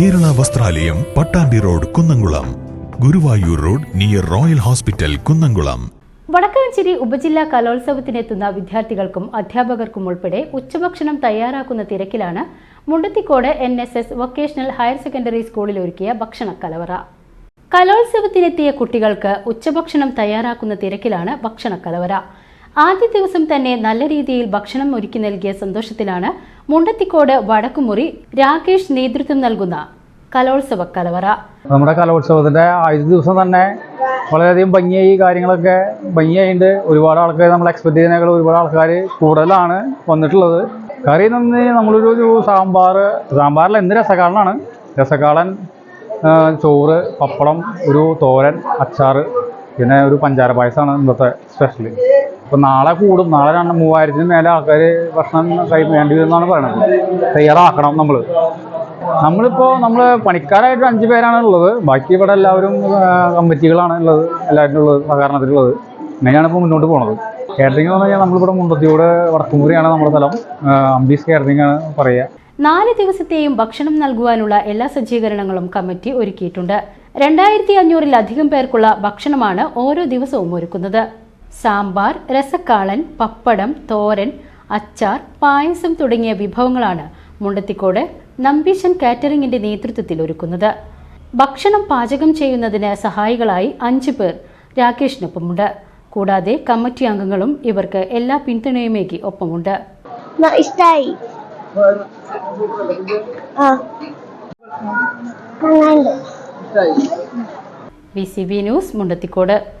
ദേവാലയം Pattambi road Kunnamkulam. Guruvayur road near Royal hospital Kunnamkulam. Vadakkanchery ഉപജില്ലാ കലോത്സവത്തിനെത്തുന്ന വിദ്യാർത്ഥികൾക്കും അധ്യാപകർക്കും ഉൾപ്പെടെ ഉച്ചഭക്ഷണം തയ്യാറാക്കുന്ന തിരക്കിലാണ് Mundathikode N S S vocational higher secondary സ്കൂളിൽ ഒരുക്കിയ ഭക്ഷണ കലവറ കലോത്സവത്തിനെത്തിയ കുട്ടികൾക്ക് ഉച്ചഭക്ഷണം തയ്യാറാക്കുന്ന തിരക്കിലാണ് ഭക്ഷണ കലവറ ആദ്യ ദിവസം തന്നെ നല്ല രീതിയിൽ ഭക്ഷണം ഒരുക്കി നൽകിയ സന്തോഷത്തിലാണ് മുണ്ടത്തിക്കോട് വടക്കുമുറി രാകേഷ് നേതൃത്വം നൽകുന്ന കലോത്സവ കലവറ. നമ്മുടെ കലോത്സവത്തിന്റെ ആദ്യ ദിവസം തന്നെ വളരെയധികം ഭംഗിയായി കാര്യങ്ങളൊക്കെ ഭംഗിയായിട്ടുണ്ട് ഒരുപാട് ആൾക്കാർ നമ്മൾ എക്സ്പെക്ട് ചെയ്യുന്നതിനേക്കാൾ ഒരുപാട് ആൾക്കാർ കൂടുതലാണ് വന്നിട്ടുള്ളത്. കറി നിന്ന് നമ്മളൊരു ഒരു സാമ്പാർ സാമ്പാറിൽ എന്ത് രസക്കാളനാണ് രസക്കാളൻ ചോറ് പപ്പടം ഒരു തോരൻ അച്ചാറ് പിന്നെ ഒരു പഞ്ചാര പായസമാണ് ഇന്നത്തെ സ്പെഷ്യൽ അപ്പോൾ നാളെ കൂടും. നാളെ രണ്ട് മൂവായിരത്തിന് മേലെ ആൾക്കാർ ഭക്ഷണം കൈ വേണ്ടി വരുമെന്നാണ് പറയുന്നത് തയ്യാറാക്കണം നമ്മൾ നമ്മളിപ്പോൾ നമ്മൾ പണിക്കാരായിട്ട് അഞ്ച് പേരാണ് ഉള്ളത്. ബാക്കി ഇവിടെ എല്ലാവരും കമ്മിറ്റികളാണ് ഉള്ളത്. എല്ലാവരും ഉള്ളത് സഹകരണത്തിലുള്ളത് അങ്ങനെയാണ് ഇപ്പോൾ മുന്നോട്ട് പോണത്. കേരളത്തിൽ എന്ന് പറഞ്ഞാൽ നമ്മളിവിടെ മുണ്ടത്തിയോട് വടക്കുമുറിയാണ് നമ്മുടെ സ്ഥലം. അംബീസ് കാറ്ററിംഗ് ആണ് പറയുക. നാല് ദിവസത്തെയും ഭക്ഷണം നൽകുവാനുള്ള എല്ലാ സജ്ജീകരണങ്ങളും കമ്മിറ്റി ഒരുക്കിയിട്ടുണ്ട്. രണ്ടായിരത്തി അഞ്ഞൂറിലധികം പേർക്കുള്ള ഭക്ഷണമാണ് ഓരോ ദിവസവും ഒരുക്കുന്നത്. സാമ്പാർ രസക്കാളൻ പപ്പടം തോരൻ അച്ചാർ പായസം തുടങ്ങിയ വിഭവങ്ങളാണ് മുണ്ടത്തിക്കോട് നമ്പീശൻ കാറ്ററിംഗിന്റെ നേതൃത്വത്തിൽ ഒരുക്കുന്നത്. ഭക്ഷണം പാചകം ചെയ്യുന്നതിന് സഹായികളായി അഞ്ചു പേർ രാകേഷിനൊപ്പമുണ്ട്. കൂടാതെ കമ്മിറ്റി അംഗങ്ങളും ഇവർക്ക് എല്ലാ പിന്തുണയുമേകി ഒപ്പമുണ്ട്. ബി ഇഷ്ടായി. C B news Mundathikode.